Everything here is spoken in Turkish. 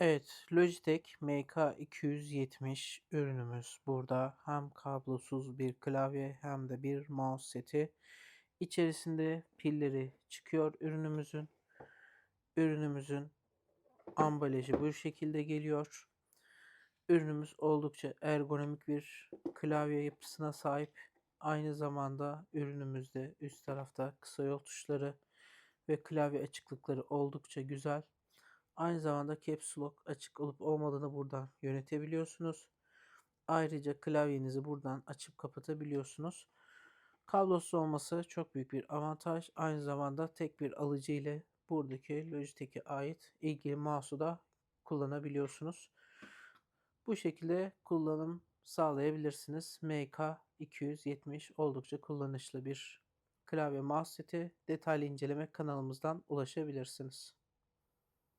Evet, Logitech MK270 ürünümüz burada. Hem kablosuz bir klavye hem de bir mouse seti. İçerisinde pilleri çıkıyor ürünümüzün. Ürünümüzün ambalajı bu şekilde geliyor. Ürünümüz oldukça ergonomik bir klavye yapısına sahip. Aynı zamanda ürünümüzde üst tarafta kısa yol tuşları ve klavye açıklıkları oldukça güzel. Aynı zamanda Caps Lock açık olup olmadığını buradan yönetebiliyorsunuz. Ayrıca klavyenizi buradan açıp kapatabiliyorsunuz. Kablosuz olması çok büyük bir avantaj. Aynı zamanda tek bir alıcı ile buradaki Logitech'e ait ilgili mouse'u da kullanabiliyorsunuz. Bu şekilde kullanım sağlayabilirsiniz. MK270 oldukça kullanışlı bir klavye mouse seti. Detaylı inceleme kanalımızdan ulaşabilirsiniz.